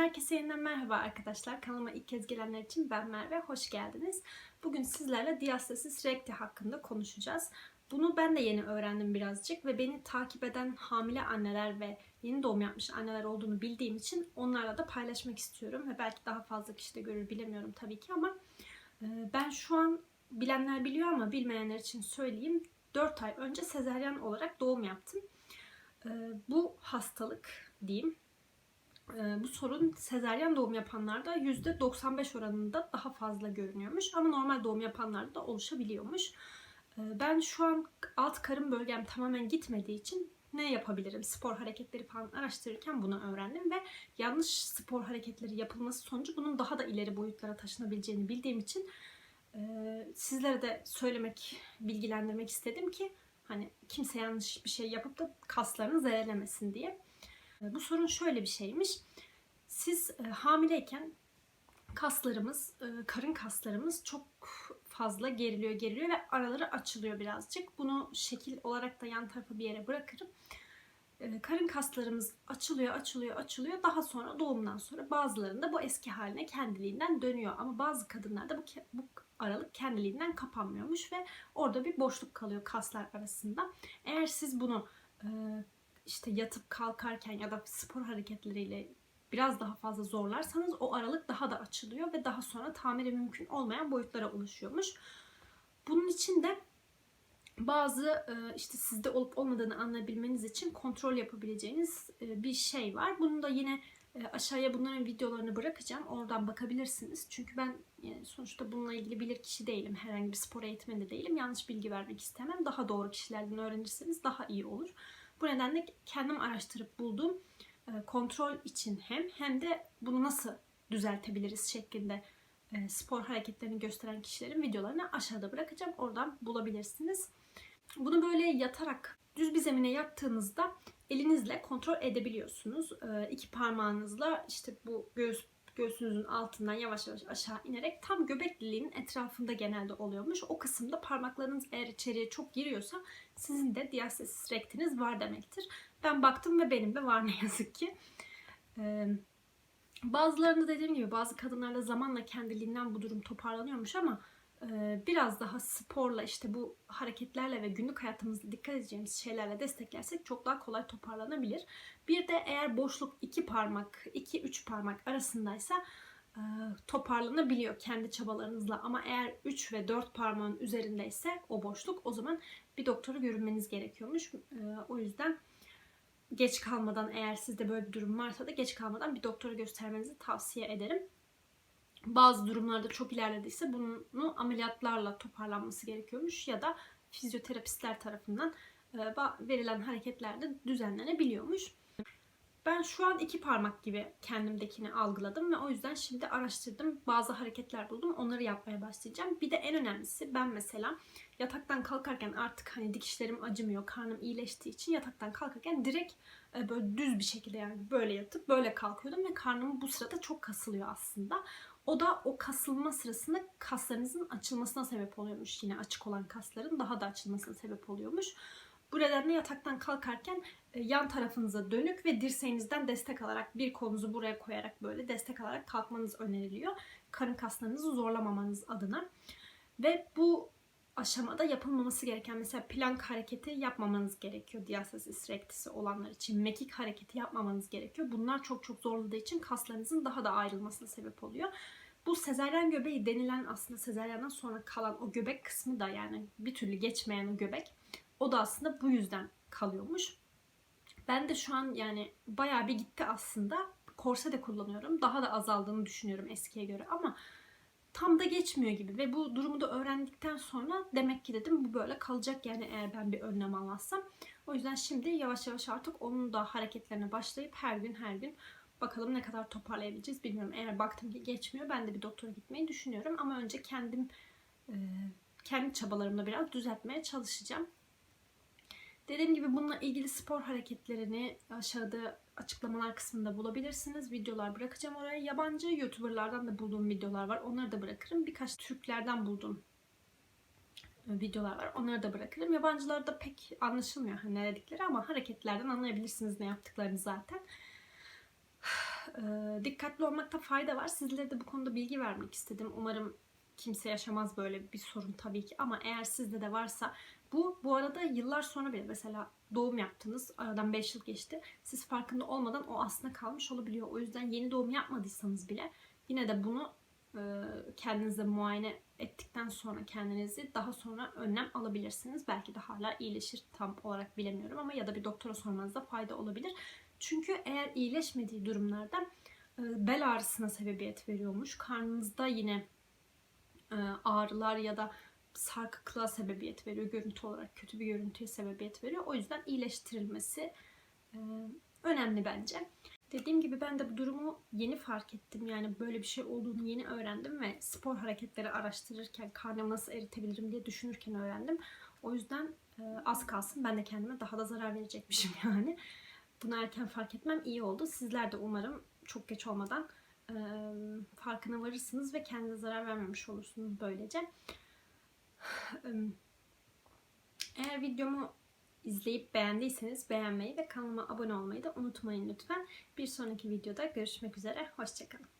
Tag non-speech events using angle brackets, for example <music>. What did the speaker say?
Herkese yeniden merhaba arkadaşlar. Kanalıma ilk kez gelenler için ben Merve. Hoş geldiniz. Bugün sizlerle diastasis recti hakkında konuşacağız. Bunu ben de yeni öğrendim birazcık ve beni takip eden hamile anneler ve yeni doğum yapmış anneler olduğunu bildiğim için onlarla da paylaşmak istiyorum. Ve belki daha fazla kişi de görür bilemiyorum tabii ki ama e, ben şu an bilenler biliyor ama bilmeyenler için söyleyeyim. 4 ay önce sezeryan olarak doğum yaptım. E, Bu hastalık diyeyim bu sorun sezeryen doğum yapanlarda %95 oranında daha fazla görünüyormuş. Ama normal doğum yapanlarda da oluşabiliyormuş. E, Ben şu an alt karın bölgem tamamen gitmediği için ne yapabilirim? Spor hareketleri falan araştırırken bunu öğrendim ve yanlış spor hareketleri yapılması sonucu bunun daha da ileri boyutlara taşınabileceğini bildiğim için e, sizlere de söylemek, bilgilendirmek istedim ki hani kimse yanlış bir şey yapıp da kaslarını zedelemesin diye. E, Bu sorun şöyle bir şeymiş. Siz e, hamileyken kaslarımız, e, karın kaslarımız çok fazla geriliyor, geriliyor ve araları açılıyor birazcık. Bunu şekil olarak da yan tarafa bir yere bırakırım. Karın kaslarımız açılıyor, açılıyor, açılıyor. Daha sonra doğumdan sonra bazılarında bu eski haline kendiliğinden dönüyor. Ama bazı kadınlarda bu, bu aralık kendiliğinden kapanmıyormuş ve orada bir boşluk kalıyor kaslar arasında. Eğer siz bunu işte yatıp kalkarken ya da spor hareketleriyle biraz daha fazla zorlarsanız o aralık daha da açılıyor ve daha sonra tamiri mümkün olmayan boyutlara ulaşıyormuş. Bunun için de bazı e, işte sizde olup olmadığını anlayabilmeniz için kontrol yapabileceğiniz e, bir şey var. Bunu da yine e, aşağıya bunların videolarını bırakacağım. Oradan bakabilirsiniz. Çünkü ben sonuçta bununla ilgili bilir kişi değilim. Herhangi bir spor eğitmeni de değilim. Yanlış bilgi vermek istemem. Daha doğru kişilerden öğrenirseniz daha iyi olur. Bu nedenle kendim araştırıp bulduğum e, kontrol için hem hem de bunu nasıl düzeltebiliriz şeklinde e, spor hareketlerini gösteren kişilerin videolarını aşağıda bırakacağım. Oradan bulabilirsiniz. Bunu böyle yatarak düz bir zemine yattığınızda elinizle kontrol edebiliyorsunuz. E, iki parmağınızla işte bu göğüs göğsünüzün altından yavaş yavaş aşağı inerek tam göbek deliğinin etrafında genelde oluyormuş. O kısımda parmaklarınız eğer içeriye çok giriyorsa sizin de diastasis rectiniz var demektir. Ben baktım ve benim de var ne yazık ki. Ee, bazılarında dediğim gibi bazı kadınlarda zamanla kendiliğinden bu durum toparlanıyormuş ama biraz daha sporla işte bu hareketlerle ve günlük hayatımızda dikkat edeceğimiz şeylerle desteklersek çok daha kolay toparlanabilir. Bir de eğer boşluk iki parmak, iki üç parmak arasındaysa e, toparlanabiliyor kendi çabalarınızla ama eğer 3 ve 4 parmağın üzerindeyse o boşluk o zaman bir doktora görünmeniz gerekiyormuş. E, o yüzden geç kalmadan eğer sizde böyle bir durum varsa da geç kalmadan bir doktora göstermenizi tavsiye ederim. Bazı durumlarda çok ilerlediyse bunu ameliyatlarla toparlanması gerekiyormuş ya da fizyoterapistler tarafından e, verilen hareketlerle düzenlenebiliyormuş. Ben şu an iki parmak gibi kendimdekini algıladım ve o yüzden şimdi araştırdım. Bazı hareketler buldum. Onları yapmaya başlayacağım. Bir de en önemlisi ben mesela yataktan kalkarken artık hani dikişlerim acımıyor. Karnım iyileştiği için yataktan kalkarken direkt böyle düz bir şekilde yani böyle yatıp böyle kalkıyordum ve karnım bu sırada çok kasılıyor aslında. O da o kasılma sırasında kaslarınızın açılmasına sebep oluyormuş. Yine açık olan kasların daha da açılmasına sebep oluyormuş. Bu nedenle yataktan kalkarken e, yan tarafınıza dönük ve dirseğinizden destek alarak bir kolunuzu buraya koyarak böyle destek alarak kalkmanız öneriliyor. Karın kaslarınızı zorlamamanız adına. Ve bu aşamada yapılmaması gereken mesela plank hareketi yapmamanız gerekiyor. Diastasis rectisi olanlar için mekik hareketi yapmamanız gerekiyor. Bunlar çok çok zorladığı için kaslarınızın daha da ayrılmasına sebep oluyor. Bu sezaryen göbeği denilen aslında sezaryenden sonra kalan o göbek kısmı da yani bir türlü geçmeyen o göbek o da aslında bu yüzden kalıyormuş. Ben de şu an yani bayağı bir gitti aslında. Korse de kullanıyorum. Daha da azaldığını düşünüyorum eskiye göre ama tam da geçmiyor gibi ve bu durumu da öğrendikten sonra demek ki dedim bu böyle kalacak yani eğer ben bir önlem almazsam. O yüzden şimdi yavaş yavaş artık onun da hareketlerine başlayıp her gün her gün bakalım ne kadar toparlayabileceğiz bilmiyorum. Eğer baktım ki geçmiyor ben de bir doktora gitmeyi düşünüyorum ama önce kendim e, kendi çabalarımla biraz düzeltmeye çalışacağım. Dediğim gibi bununla ilgili spor hareketlerini aşağıda açıklamalar kısmında bulabilirsiniz. Videolar bırakacağım oraya. Yabancı YouTuber'lardan da bulduğum videolar var. Onları da bırakırım. Birkaç Türklerden bulduğum e, videolar var. Onları da bırakırım. Yabancılarda pek anlaşılmıyor hani ne dedikleri ama hareketlerden anlayabilirsiniz ne yaptıklarını zaten. Ee, <sighs> dikkatli olmakta fayda var. Sizlere de bu konuda bilgi vermek istedim. Umarım kimse yaşamaz böyle bir sorun tabii ki. Ama eğer sizde de varsa bu bu arada yıllar sonra bile mesela doğum yaptınız aradan 5 yıl geçti. Siz farkında olmadan o aslında kalmış olabiliyor. O yüzden yeni doğum yapmadıysanız bile yine de bunu kendinize muayene ettikten sonra kendinizi daha sonra önlem alabilirsiniz. Belki de hala iyileşir tam olarak bilemiyorum ama ya da bir doktora sormanızda fayda olabilir. Çünkü eğer iyileşmediği durumlarda bel ağrısına sebebiyet veriyormuş. Karnınızda yine ağrılar ya da sarkıklığa sebebiyet veriyor. Görüntü olarak kötü bir görüntüye sebebiyet veriyor. O yüzden iyileştirilmesi e, önemli bence. Dediğim gibi ben de bu durumu yeni fark ettim. Yani böyle bir şey olduğunu yeni öğrendim ve spor hareketleri araştırırken karnımı nasıl eritebilirim diye düşünürken öğrendim. O yüzden e, az kalsın ben de kendime daha da zarar verecekmişim <laughs> yani. Bunu erken fark etmem iyi oldu. Sizler de umarım çok geç olmadan farkına varırsınız ve kendinize zarar vermemiş olursunuz böylece. Eğer videomu izleyip beğendiyseniz beğenmeyi ve kanalıma abone olmayı da unutmayın lütfen. Bir sonraki videoda görüşmek üzere. Hoşçakalın.